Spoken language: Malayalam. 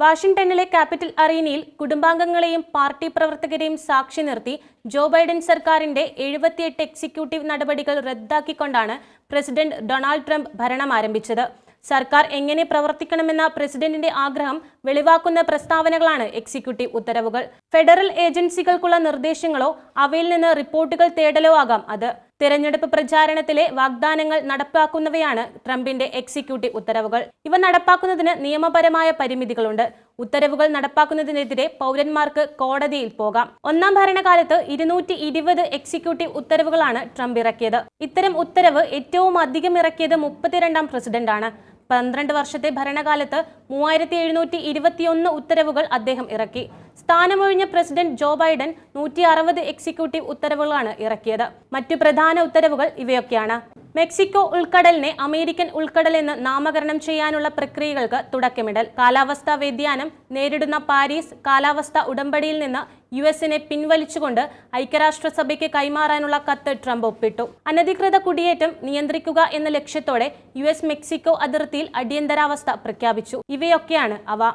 വാഷിംഗ്ടണിലെ ക്യാപിറ്റൽ അറീനയിൽ കുടുംബാംഗങ്ങളെയും പാർട്ടി പ്രവർത്തകരെയും സാക്ഷി നിർത്തി ജോ ബൈഡൻ സർക്കാരിന്റെ എഴുപത്തിയെട്ട് എക്സിക്യൂട്ടീവ് നടപടികൾ റദ്ദാക്കിക്കൊണ്ടാണ് പ്രസിഡന്റ് ഡൊണാൾഡ് ട്രംപ് ഭരണം ആരംഭിച്ചത്. സർക്കാർ എങ്ങനെ പ്രവർത്തിക്കണമെന്ന പ്രസിഡന്റിന്റെ ആഗ്രഹം വെളിവാക്കുന്ന പ്രസ്താവനകളാണ് എക്സിക്യൂട്ടീവ് ഉത്തരവുകൾ. ഫെഡറൽ ഏജൻസികൾക്കുള്ള നിർദ്ദേശങ്ങളോ അവയിൽ നിന്ന് റിപ്പോർട്ടുകൾ തേടലോ ആകാം അത്. തിരഞ്ഞെടുപ്പ് പ്രചാരണത്തിലെ വാഗ്ദാനങ്ങൾ നടപ്പാക്കുന്നവയാണ് ട്രംപിന്റെ എക്സിക്യൂട്ടീവ് ഉത്തരവുകൾ. ഇവ നടപ്പാക്കുന്നതിന് നിയമപരമായ പരിമിതികളുണ്ട്. ഉത്തരവുകൾ നടപ്പാക്കുന്നതിനെതിരെ പൗരന്മാർക്ക് കോടതിയിൽ പോകാം. ഒന്നാം ഭരണകാലത്ത് ഇരുന്നൂറ്റി ഇരുപത് എക്സിക്യൂട്ടീവ് ഉത്തരവുകളാണ് ട്രംപ് ഇറക്കിയത്. ഇത്തരം ഉത്തരവ് ഏറ്റവും അധികം ഇറക്കിയത് മുപ്പത്തിരണ്ടാം പ്രസിഡന്റാണ്. പന്ത്രണ്ട് വർഷത്തെ ഭരണകാലത്ത് മൂവായിരത്തി എഴുന്നൂറ്റി ഇരുപത്തിയൊന്ന് ഉത്തരവുകൾ അദ്ദേഹം ഇറക്കി. സ്ഥാനമൊഴിഞ്ഞ പ്രസിഡന്റ് ജോ ബൈഡൻ നൂറ്റി അറുപത് എക്സിക്യൂട്ടീവ് ഉത്തരവുകളാണ് ഇറക്കിയത്. മറ്റു പ്രധാന ഉത്തരവുകൾ ഇവയൊക്കെയാണ്. മെക്സിക്കോ ഉൾക്കടലിനെ അമേരിക്കൻ ഉൾക്കടൽ എന്ന് നാമകരണം ചെയ്യാനുള്ള പ്രക്രിയകൾക്ക് തുടക്കമിടൽ. കാലാവസ്ഥാ വ്യതിയാനം നേരിടുന്ന പാരീസ് കാലാവസ്ഥാ ഉടമ്പടിയിൽ നിന്ന് യു എസിനെ പിൻവലിച്ചുകൊണ്ട് ഐക്യരാഷ്ട്രസഭയ്ക്ക് കൈമാറാനുള്ള കത്ത് ട്രംപ് ഒപ്പിട്ടു. അനധികൃത കുടിയേറ്റം നിയന്ത്രിക്കുക എന്ന ലക്ഷ്യത്തോടെ യു മെക്സിക്കോ അതിർത്തിയിൽ അടിയന്തരാവസ്ഥ പ്രഖ്യാപിച്ചു. ഇവയൊക്കെയാണ് അവ.